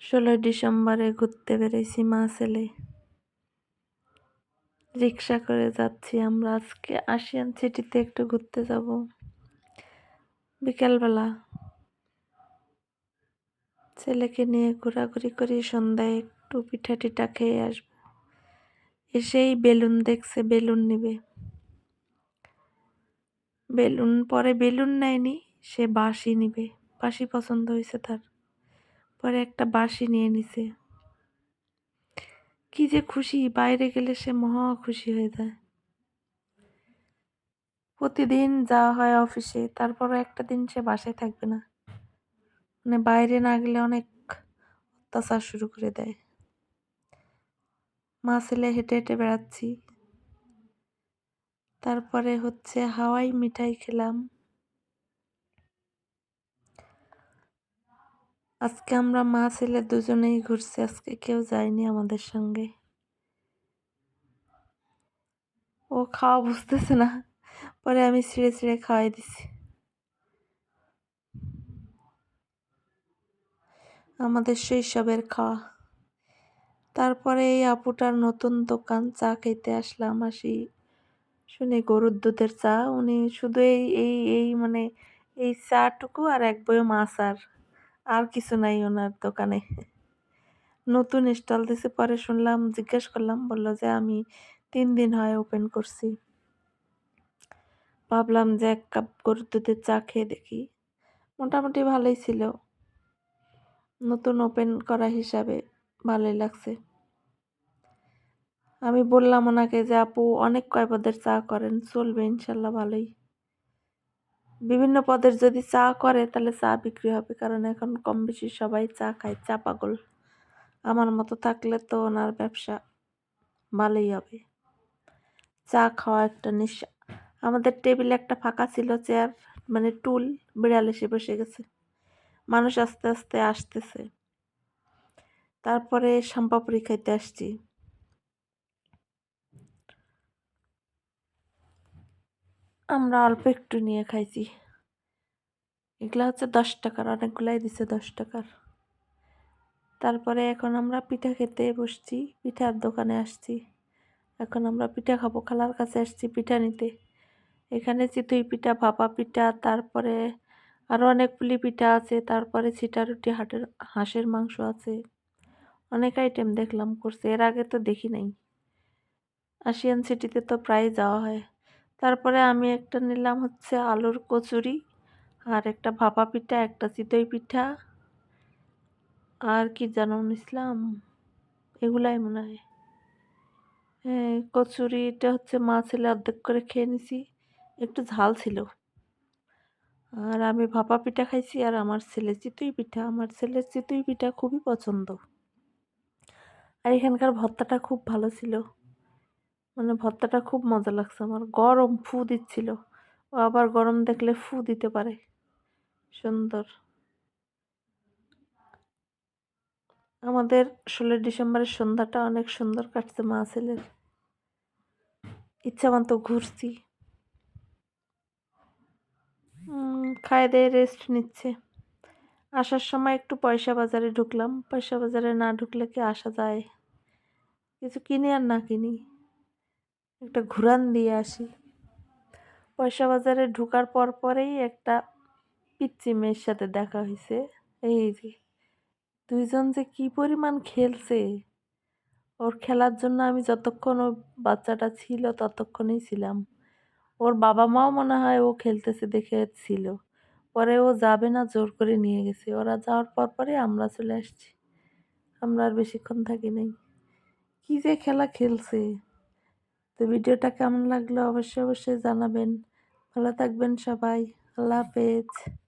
ষোলোই ডিসেম্বরে ঘুরতে বেরিয়েছি মা ছেলে। রিক্সা করে যাচ্ছি আমরা। আজকে আশিয়ান সিটিতে একটু ঘুরতে যাব। বিকেলবেলা। ছেলেকে নিয়ে ঘোরাঘুরি করি, সন্ধ্যায় একটু পিঠা টিঠা খেয়ে আসব। এসেই বেলুন দেখছে, বেলুন নিবে। বেলুন, পরে বেলুন নেয়নি, সে বাঁশি নিবে। বাঁশি পছন্দ হয়েছে তার। পরে একটা বাঁশি নিয়ে নিছে। কি যে খুশি, বাইরে গেলে সে মহা খুশি হয়ে যায়। প্রতিদিন যাওয়া হয় অফিসে তারপরে একটা দিন সে বাসায় থাকবে না। মানে বাইরে না গেলে অনেক অত্যাচার শুরু করে দেয়। মা ছেলে হেঁটে হেঁটে বেড়াচ্ছি। তারপরে হচ্ছে হাওয়াই মিঠাই খেলাম। আজকে আমরা মা ছেলে দুজনেই ঘুরছি, আজকে কেউ যায়নি আমাদের সঙ্গে। ও খাওয়া বুঝতেছে না, পরে আমি ছিঁড়ে ছিঁড়ে খাওয়াই দিছি। আমাদের শৈশবের খাওয়া। তারপরে এই আপুটার নতুন দোকান চা খেতে আসলাম, আসি শুনি গরুর দুধের চা। উনি শুধু এই এই এই মানে এই চাটুকু আর এক বয়ম মাছ আর কিছু নাই ওনার দোকানে। নতুন স্টল দিছে, পরে শুনলাম, জিজ্ঞেস করলাম, বলল যে আমি তিন দিন হয় ওপেন করছি। ভাবলাম যে এক কাপ গরুর দুধের চা খেয়ে দেখি। মোটামুটি ভালোই ছিল। নতুন ওপেন করা হিসাবে ভালোই লাগছে। আমি বললাম ওনাকে যে, আপু, অনেক কয় পদের চা করেন? চলবে ইনশাল্লাহ ভালোই। বিভিন্ন পদের যদি চা করে, তাহলে চা বিক্রি হবে। কারণ এখন কম বেশি সবাই চা খায়, চা পাগল। আমার মতো থাকলে তো ওনার ব্যবসা ভালোই হবে। চা খাওয়া একটা নেশা। আমাদের টেবিলে একটা ফাঁকা ছিল চেয়ার মানে টুল, বিড়াল এসে বসে গেছে। মানুষ আস্তে আস্তে আসতেছে। তারপরে শাম্পাপুরি খাইতে আসছি। আমরা অল্প একটু নিয়ে খাইছি। এগুলা হচ্ছে দশ টাকার, অনেকগুলাই দিছে দশ টাকার। তারপরে এখন আমরা পিঠা খেতে বসছি, পিঠার দোকানে আসছি। এখন আমরা পিঠা খাব, খালার কাছে আসছি পিঠা নিতে। এখানে চিতই পিঠা, ভাপা পিঠা, তারপরে আরও অনেকগুলি পিঠা আছে। তারপরে রুটি হাটের, হাঁসের মাংস আছে। অনেক আইটেম দেখলাম করছে, এর আগে তো দেখি নাই। আশিয়ান সিটিতে তো প্রায় যাওয়া হয়। তারপরে আমি একটা নিলাম হচ্ছে আলুর কচুরি। আর একটা ভাপা পিঠা, একটা চিতই পিঠা। আর কি যেন নিছিলাম এগুলাই মনে হয়। হ্যাঁ কচুরিটা হচ্ছে মা ছেলে অর্ধেক করে খেয়ে নিছি। একটু ঝাল ছিল। আর আমি ভাপা পিঠা খাইছি আর আমার ছেলে চিতুই পিঠা। আমার ছেলের চিতুই পিঠা খুবই পছন্দ। আর এখানকার ভর্তাটা খুব ভালো ছিল। মানে ভর্তাটা খুব মজা লাগছে আমার। গরম ফু দিচ্ছিল। ও আবার গরম দেখলে ফু দিতে পারে। সুন্দর। আমাদের ষোলোই ডিসেম্বরের সন্ধ্যাটা অনেক সুন্দর কাটছে মা ছেলের। ইচ্ছা মতো ঘুরছি। খায় দিয়ে রেস্ট নিচ্ছে। আসার সময় একটু পয়সা বাজারে ঢুকলাম। পয়সা বাজারে না ঢুকলে কি আসা যায়? কিছু কিনি আর না কিনি। একটা ঘুরান দিয়ে আসি। পয়সা বাজারে ঢুকার পর পরেই একটা পিচ্চি মেয়ের সাথে দেখা হয়েছে এই যে, দুইজন যে কি পরিমাণ খেলছে। ওর খেলার জন্য আমি যতক্ষণ ও বাচ্চাটা ছিল ততক্ষণই ছিলাম। ওর বাবা মাও মনে হয় ও খেলতেছে দেখে ছিল। পরে ও যাবে না, জোর করে নিয়ে গেছে। ওরা যাওয়ার পর পরে আমরা চলে আসছি। আমরা আর বেশিক্ষণ থাকি নাই। কী যে খেলা খেলছে। তো ভিডিওটা কেমন লাগল অবশ্যই অবশ্যই জানাবেন। ভালো থাকবেন সবাই। আল্লাহ হাফেজ।